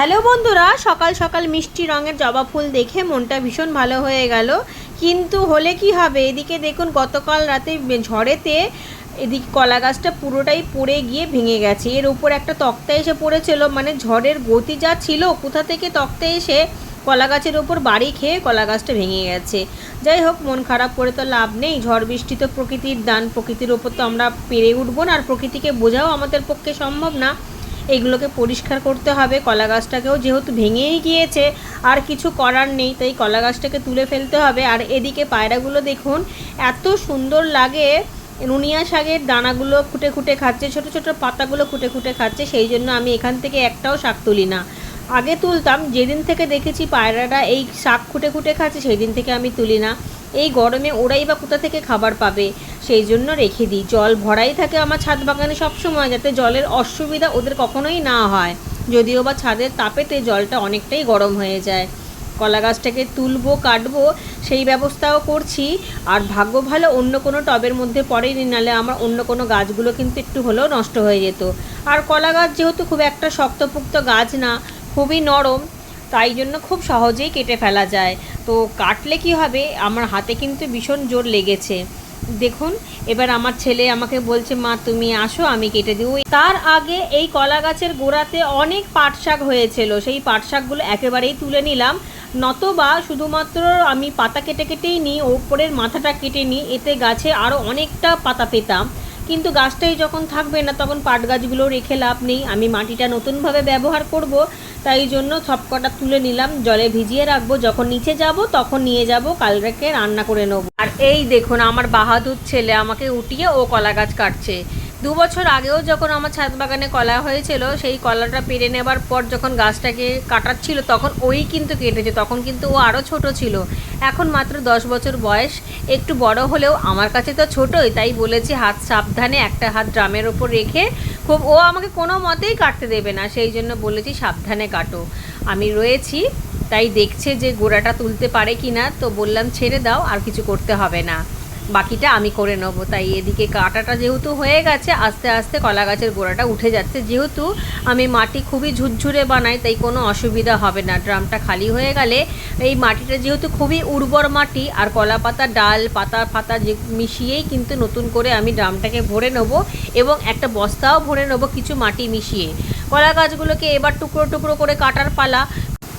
Hello বন্ধুরা, সকাল সকাল মিষ্টি রঙের জবা ফুল দেখে মনটা ভীষণ ভালো হয়ে গেল। কিন্তু হলে কি হবে? এদিকে দেখুন, গতকাল রাতে ঝড়েতে এদিক কলা গাছটা পুরোটাই পড়ে গিয়ে ভেঙে গেছে। এর উপর একটা তক্তা এসে পড়েছিল মানে ঝড়ের গতি যা ছিল, কোথা থেকে তক্তা এসে কলা গাছের ওপর বাড়ি খেয়ে কলা গাছটা ভেঙে গেছে। যাই হোক, মন খারাপ করে তো লাভ নেই। ঝড় বৃষ্টি তো প্রকৃতির দান, প্রকৃতির ওপর তো আমরা পেরে উঠবো না, আর প্রকৃতিকে বোঝাও আমাদের পক্ষে সম্ভব না। এগুলোকে পরিষ্কার করতে হবে। কলা গাছটাকেও যেহেতু ভেঙেই গিয়েছে, আর কিছু করার নেই, তাই কলা গাছটাকে তুলে ফেলতে হবে। আর এদিকে পায়রাগুলো দেখুন, এত সুন্দর লাগে। নুনিয়া শাকের দানাগুলো খুঁটে খুঁটে খাচ্ছে, ছোট ছোট পাতাগুলো খুঁটে খুঁটে খাচ্ছে, সেই জন্য আমি এখান থেকে একটাও শাক তুলি না। আগে তুলতাম, যেদিন থেকে দেখেছি পায়রাটা এই শাক খুঁটে খুঁটে খাচ্ছে সেই দিন থেকে আমি তুলি না। এই গরমে ওরাই বা কোথা থেকে খাবার পাবে? সেই জন্য রেখে দিই। জল ভরাই থাকে আমার ছাদ বাগানে সবসময় যাতে জলের অসুবিধা ওদের কখনোই না হয়। যদিও বা ছাদের তাপেতে জলটা অনেকটাই গরম হয়ে যায়। কলা গাছটাকে তুলবো, কাটবো, সেই ব্যবস্থাও করছি। আর ভাগ্য ভালো অন্য কোনো টবের মধ্যে পড়েনি, নালে আমার অন্য কোনো গাছগুলো কিন্তু একটু হলেও নষ্ট হয়ে যেত। আর কলা গাছ যেহেতু খুব একটা শক্তপুক্ত গাছ না, খুবই নরম তাই জন্য খুব সহজেই কেটে ফেলা যায়। তো কাটলে কি হবে? আমার হাতে কিন্তু ভীষণ জোর লেগেছে। দেখুন, এবার আমার ছেলে আমাকে বলছে, মা, তুমি আসো, আমি কেটে দেবো। তার আগে এই কলা গাছের গোড়াতে অনেক পাট শাক হয়েছিল। সেই পাট শাকগুলো একেবারেই তুলে নিলাম। নতবা শুধুমাত্র আমি পাতা কেটে কেটেই নিই, ওপরের মাথাটা কেটে নিই, এতে গাছে আরও অনেকটা পাতা পেতাম। কিন্তু গাছটাই যখন থাকবে না, তখন পাট গাছগুলো রেখে লাভ নেই। আমি মাটিটা নতুনভাবে ব্যবহার করব, তাই জন্য সবকটা তুলে নিলাম, জলে ভিজিয়ে রাখব। যখন নিচে যাব, তখন নিয়ে যাব, কাল রেখে রান্না করে নেব। আর এই দেখুন, আমার বাহাদুর ছেলে আমাকে উঠিয়ে ও কলা গাছ কাটছে। দু বছর আগেও যখন আমার ছাদ বাগানে কলা হয়েছিল, সেই কলাটা পেরে নেবার পর যখন গাছটাকে কাটাচ্ছিল, তখন ওই কিন্তু কেটেছে, তখন কিন্তু ও আরও ছোট ছিল। এখন মাত্র দশ বছর বয়স, একটু বড় হলেও আমার কাছে তো ছোটই, তাই বলেছি হাত সাবধানে একটা হাত ড্রামের ওপর রেখে খুব, ও আমাকে কোনো মতেই কাটতে দেবে না, সেই জন্য বলেছি সাবধানে কাটো। আমি রয়েছি, তাই দেখছে যে গোড়াটা তুলতে পারে কি না তো বললাম ছেড়ে দাও, আর কিছু করতে হবে না। বাকিটা আমি করে নেব। তাই এদিকে কাটাটা যেহেতু হয়ে গেছে, আস্তে আস্তে কলা গাছের গোড়াটা উঠে যাচ্ছে। যেহেতু আমি মাটি খুবই ঝুরঝুরে বানাই, তাই কোনো অসুবিধা হবে না। ড্রামটা খালি হয়ে গেলে এই মাটিটা যেহেতু খুবই উর্বর মাটি, আর কলা পাতা, ডাল পাতা, ফাতা যে মিশিয়েই কিন্তু নতুন করে আমি ড্রামটাকে ভরে নেব এবং একটা বস্তাও ভরে নেব কিছু মাটি মিশিয়ে। কলা গাছগুলোকে এবার টুকরো টুকরো করে কাটার পালা।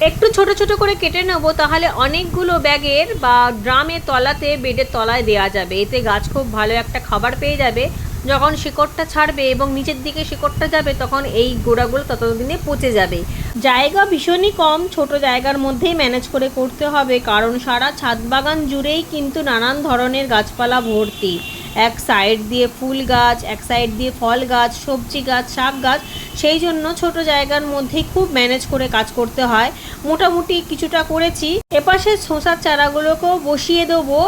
একটু ছোট ছোট করে কেটে নেব, তাহলে অনেকগুলো ব্যাগের বা ড্রামের তলাতে, বেডের তলায় দেওয়া যাবে। এতে গাছ খুব ভালো একটা খাবার পেয়ে যাবে। যখন শিকড়টা ছাড়বে এবং নিচের দিকে শিকড়টা যাবে, তখন এই গোড়াগুলো ততদিনে পচে যাবে। জায়গা ভীষণই কম, ছোট জায়গার মধ্যেই ম্যানেজ করে করতে হবে, কারণ সারা ছাদ বাগান জুড়েই কিন্তু নানান ধরনের গাছপালা ভর্তি। এক সাইড দিয়ে ফুল গাছ, এক সাইড দিয়ে ফল গাছ, সবজি গাছ, শাক গাছ, সেই জন্য ছোট জায়গার মধ্যেই খুব ম্যানেজ করে কাজ করতে হয়। মোটামুটি কিছুটা করেছি। এপাশে শসার চারাগুলোকেও বসিয়ে দেবো।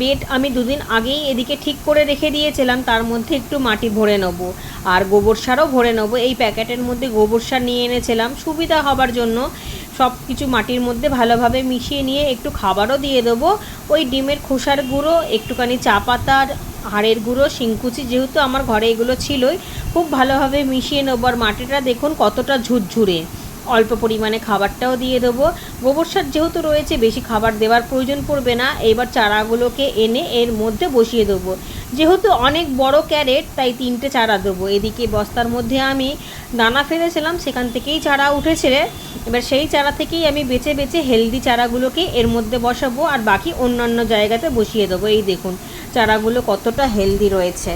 বেড আমি দুদিন আগেই এদিকে ঠিক করে রেখে দিয়েছিলাম, তার মধ্যে একটু মাটি ভরে নেব। আর গোবর সারও ভরে নেব। এই প্যাকেটের মধ্যে গোবর সার নিয়ে এনেছিলাম। সুবিধা হবার জন্য সব কিছু মাটির মধ্যে ভালোভাবে মিশিয়ে নিয়ে একটু খাবারও দিয়ে দেবো। ওই ডিমের খোসার গুঁড়ো, একটুখানি চা পাতার হাড়ের গুঁড়ো, শিংকুচি যেহেতু আমার ঘরে এগুলো ছিলই, খুব ভালোভাবে মিশিয়ে নেব। আর মাটিটা দেখুন কতটা ঝুরঝুরে। অল্প পরিমাণে খাবারটাও দিয়ে দেবো। গোবর সার যেহেতু রয়েছে, বেশি খাবার দেওয়ার প্রয়োজন পড়বে না। এবার চারাগুলোকে এনে এর মধ্যে বসিয়ে দেবো। যেহেতু অনেক বড় ক্যারেট, তাই তিনটে চারা দেবো। এদিকে বস্তার মধ্যে আমি দানা ফেলেছিলাম, সেখান থেকেই চারা উঠেছে এবার সেই চারা থেকেই আমি বেছে বেছে হেলদি চারাগুলোকে এর মধ্যে বসাবো আর বাকি অন্যান্য জায়গাতে বসিয়ে দেবো। এই দেখুন, চারাগুলো কতটা হেলদি রয়েছে।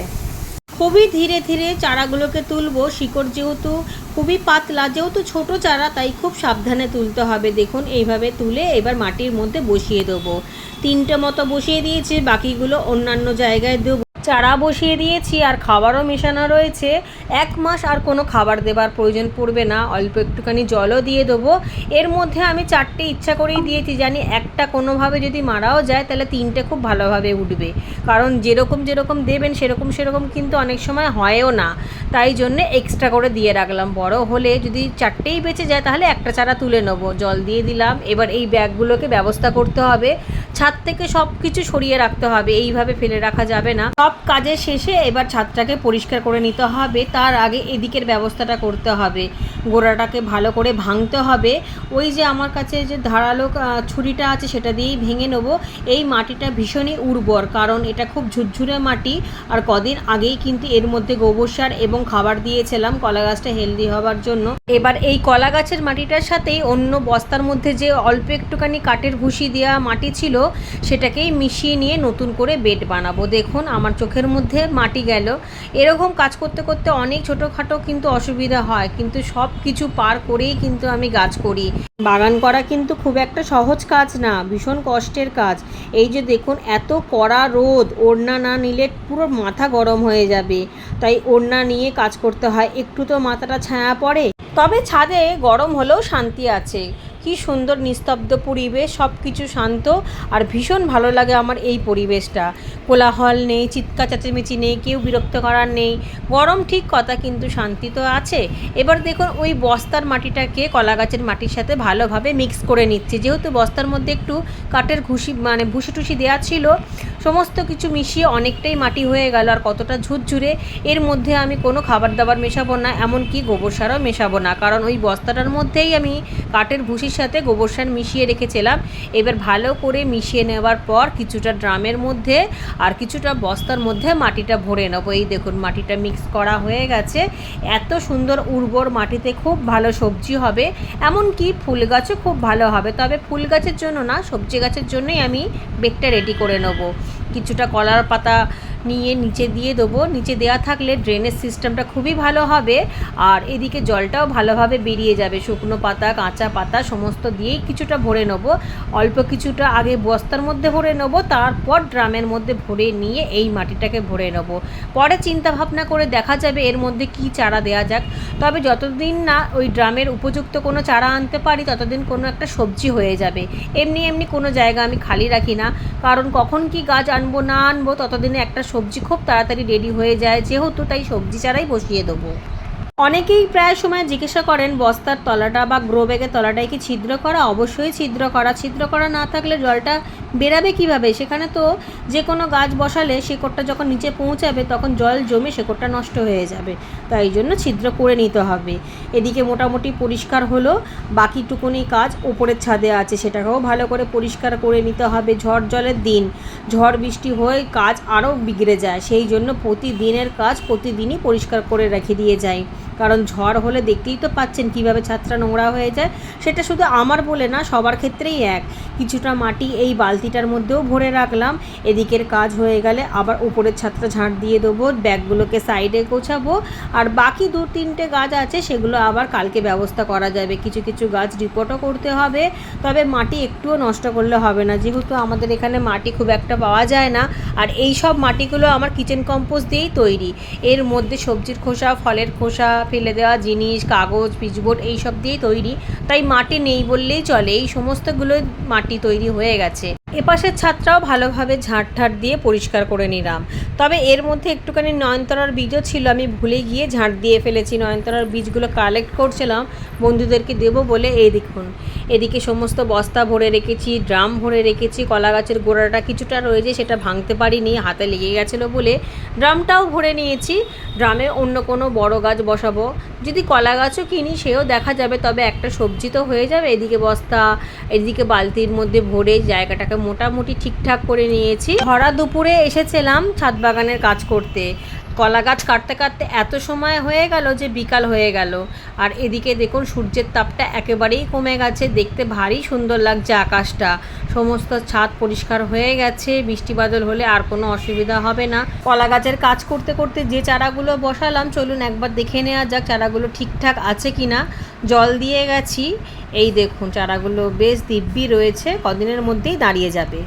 খুবই ধীরে ধীরে চারাগুলোকে তুলবো। শিকড় যেহেতু খুবই পাতলা, যেহেতু ছোট চারা, তাই খুব সাবধানে তুলতে হবে। দেখুন, এইভাবে তুলে এবার মাটির মধ্যে বসিয়ে দেবো। তিনটে মতো বসিয়ে দিয়েছি, বাকিগুলো অন্যান্য জায়গায় দেবো। চারা বসিয়ে দিয়েছি আর খাবারও মেশানো রয়েছে। এক মাস আর কোনো খাবার দেবার প্রয়োজন পড়বে না। অল্প একটুখানি জলও দিয়ে দেবো। এর মধ্যে আমি চারটে ইচ্ছা করেই দিয়েছি। জানি একটা কোনোভাবে যদি মারাও যায়, তাহলে তিনটে খুব ভালোভাবে উঠবে। কারণ যেরকম যেরকম দেবেন, সেরকম সেরকম কিন্তু অনেক সময় হয়ও না। তাই জন্যে এক্সট্রা করে দিয়ে রাখলাম। বড় হলে যদি চারটেই বেঁচে যায়, তাহলে একটা চারা তুলে নেব। জল দিয়ে দিলাম। এবার এই ব্যাগগুলোকে ব্যবস্থা করতে হবে। ছাদ থেকে সব কিছু সরিয়ে রাখতে হবে, এইভাবে ফেলে রাখা যাবে না। সব কাজের শেষে এবার ছাদটাকে পরিষ্কার করে নিতে হবে, তার আগে এদিকের ব্যবস্থাটা করতে হবে। গোড়াটাকে ভালো করে ভাঙতে হবে। ওই যে আমার কাছে যে ধারালো ছুরিটা আছে সেটা দিয়েই ভেঙে নেব। এই মাটিটা ভীষণই উর্বর, কারণ এটা খুব ঝুরঝুরে মাটি। আর কদিন আগেই কিন্তু এর মধ্যে গোবর সার এবং খাবার দিয়েছিলাম, কলা গাছটা হেলদি হওয়ার জন্য। এবার এই কলা গাছের মাটিটার সাথেই অন্য বস্তার মধ্যে যে অল্প একটুখানি কাঠের ভুসি দেওয়া মাটি ছিল সেটাকেই মিশিয়ে নিয়ে নতুন করে বেড বানাবো। দেখুন, আমার চোখের মধ্যে মাটি গেল। এরকম কাজ করতে করতে অনেক ছোটোখাটো কিন্তু অসুবিধা হয়, কিন্তু সব কিছু পার করেই কিন্তু আমি গাছ করি। বাগান করা কিন্তু খুব একটা সহজ কাজ না, ভীষণ কষ্টের কাজ। এই যে দেখুন, এত কড়া রোদ, ওড়না না নিলে পুরো মাথা গরম হয়ে যাবে। তাই ওড়না নিয়ে কাজ করতে হয়, একটু তো মাথাটা ছায়া পড়ে। তবে ছাদে গরম হলেও শান্তি আছে। কি সুন্দর নিস্তব্ধ পরিবেশ সব কিছু শান্ত আর ভীষণ ভালো লাগে আমার এই পরিবেশটা। কোলাহল নেই, চিৎকার চেঁচামেচি নেই, কেউ বিরক্ত করার নেই। গরম ঠিক কথা, কিন্তু শান্তি তো আছে। এবার দেখুন, ওই বস্তার মাটিটাকে কলা গাছের মাটির সাথে ভালোভাবে মিক্স করে নিচ্ছি। যেহেতু বস্তার মধ্যে একটু কাঠের ঘুষি মানে ভুসি টুসি দেওয়া ছিল, সমস্ত কিছু মিশিয়ে অনেকটাই মাটি হয়ে গেল আর কতটা ঝুরঝুরে। এর মধ্যে আমি কোনো খাবার দাবার মেশাবো না, এমনকি গোবর সারও মেশাবো না। কারণ ওই বস্তাটার মধ্যেই আমি কাঠের ভুসির সাথে গোবর সার মিশিয়ে রেখেছিলাম। এবার ভালো করে মিশিয়ে নেওয়ার পর কিছুটা ড্রামের মধ্যে আর কিছুটা বস্তার মধ্যে মাটিটা ভরে নেব। এই দেখুন, মাটিটা মিক্স করা হয়ে গেছে। এত সুন্দর উর্বর মাটিতে খুব ভালো সবজি হবে। এমনকি ফুল গাছও খুব ভালো হবে। তবে ফুল গাছের জন্য না, সবজি গাছের জন্যই আমি বেডটা রেডি করে নেব। কিছুটা কলার পাতা নিয়ে নিচে দিয়ে দেবো। নিচে দেওয়া থাকলে ড্রেনেজ সিস্টেমটা খুবই ভালো হবে আর এদিকে জলটাও ভালোভাবে বেরিয়ে যাবে। শুকনো পাতা, কাঁচা পাতা সমস্ত দিয়েই কিছুটা ভরে নেব। অল্প কিছুটা আগে বস্তার মধ্যে ভরে নেব, তারপর ড্রামের মধ্যে ভরে নিয়ে এই মাটিটাকে ভরে নেব। পরে চিন্তা ভাবনা করে দেখা যাবে এর মধ্যে কি চারা দেওয়া যাক। তবে যতদিন না ওই ড্রামের উপযুক্ত কোনো চারা আনতে পারি, ততদিন কোনো একটা সবজি হয়ে যাবে। এমনি এমনি কোনো জায়গা আমি খালি রাখি না। কারণ কখন কি গাছ আনব, না আনব, ততদিনে একটা সবজি খুব তাড়াতাড়ি রেডি হয়ে যায়, যেহেতু তাই সবজি চারাই বসিয়ে দেবো। অনেকেই প্রায় সময় জিজ্ঞাসা করেন, বস্তার তলাটা বা গ্রো ব্যাগের তলাটায় কি ছিদ্র করা? অবশ্যই ছিদ্র করা। ছিদ্র করা না থাকলে জলটা বেরাবে কীভাবে? সেখানে তো যে কোনো গাছ বসালে শেকড়টা যখন নিচে পৌঁছাবে, তখন জল জমে শেকড়টা নষ্ট হয়ে যাবে। তাই জন্য ছিদ্র করে নিতে হবে। এদিকে মোটামুটি পরিষ্কার হলো। বাকিটুকুনি কাজ ওপরের ছাদে আছে। সেটাকেও ভালো করে পরিষ্কার করে নিতে হবে ঝড় জলের দিন। ঝড় বৃষ্টি হয়ে কাজ আরও বিগড়ে যায়। সেই জন্য প্রতিদিনের কাজ প্রতিদিনই পরিষ্কার করে রেখে দিয়ে যাই। কারণ ঝড় হলে দেখতেই তো পাচ্ছেন কীভাবে ছাদটা নোংরা হয়ে যায়। সেটা শুধু আমার বলে না, সবার ক্ষেত্রেই এক। কিছুটা মাটি এই বালতিটার মধ্যেও ভরে রাখলাম। এদিকের কাজ হয়ে গেলে আবার উপরের ছাদটা ঝাঁট দিয়ে দেবো, ব্যাগগুলোকে সাইডে গোছাবো, আর বাকি দু, তিনটে গাছ আছে সেগুলো আবার কালকে ব্যবস্থা করা যাবে। কিছু কিছু গাছ রিপোর্টও করতে হবে। তবে মাটি একটুও নষ্ট করলে হবে না। যেহেতু আমাদের এখানে মাটি খুব একটা পাওয়া যায় না, আর এই সব মাটিগুলো আমার কিচেন কম্পোস্ট দিয়েই তৈরি। এর মধ্যে সবজির খোসা, ফলের খোসা ফেলে দেওয়া জিনিস, কাগজ, পিচবোর্ড এইসব দিয়েই তৈরি। তাই মাটি নেই বললেই চলে। এই সমস্তগুলো মাটি তৈরি হয়ে গেছে। এপাশের ছাদটাও ভালোভাবে ঝাঁট ঠাট দিয়ে পরিষ্কার করে নিলাম। তবে এর মধ্যে একটুখানি নয়নতরার বীজও ছিল, আমি ভুলে গিয়ে ঝাঁট দিয়ে ফেলেছি। নয়নতরার বীজগুলো কালেক্ট করছিলাম, বন্ধুদেরকে দেবো বলে এই দেখুন। এদিকে সমস্ত বস্তা ভরে রেখেছি, ড্রাম ভরে রেখেছি কলা গাছের গোড়াটা কিছুটা রয়েছে, সেটা ভাঙতে পারিনি, হাতে লেগে গেছিল বলে ড্রামটাও ভরে নিয়েছি। ড্রামে অন্য কোনো বড় গাছ বসাবো যদি কলা গাছও কিনি, সেও দেখা যাবে তবে একটা সবজি তো হয়ে যাবে। এদিকে বস্তা, এদিকে বালতির মধ্যে ভরে জায়গাটাকে মোটামুটি ঠিকঠাক করে নিয়েছি। ভরা দুপুরে এসেছিলাম ছাদ বাগানের কাজ করতে। কলা গাছ কাটতে কাটতে এত সময় হয়ে গেল যে বিকাল হয়ে গেল। আর এদিকে দেখুন সূর্যের তাপটা একেবারেই কমে গেছে, দেখতে ভারী সুন্দর লাগছে আকাশটা। সমস্ত ছাদ পরিষ্কার হয়ে গেছে। বৃষ্টি বাদল হলে আর কোনো অসুবিধা হবে না। কলা গাছের কাজ করতে করতে যে চারাগুলো বসালাম, চলুন একবার দেখে নেওয়া যাক চারাগুলো ঠিকঠাক আছে কি না জল দিয়ে গেছি। এই দেখুন, চারাগুলো বেশ দিব্যি রয়েছে, কদিনের মধ্যেই দাঁড়িয়ে যাবে।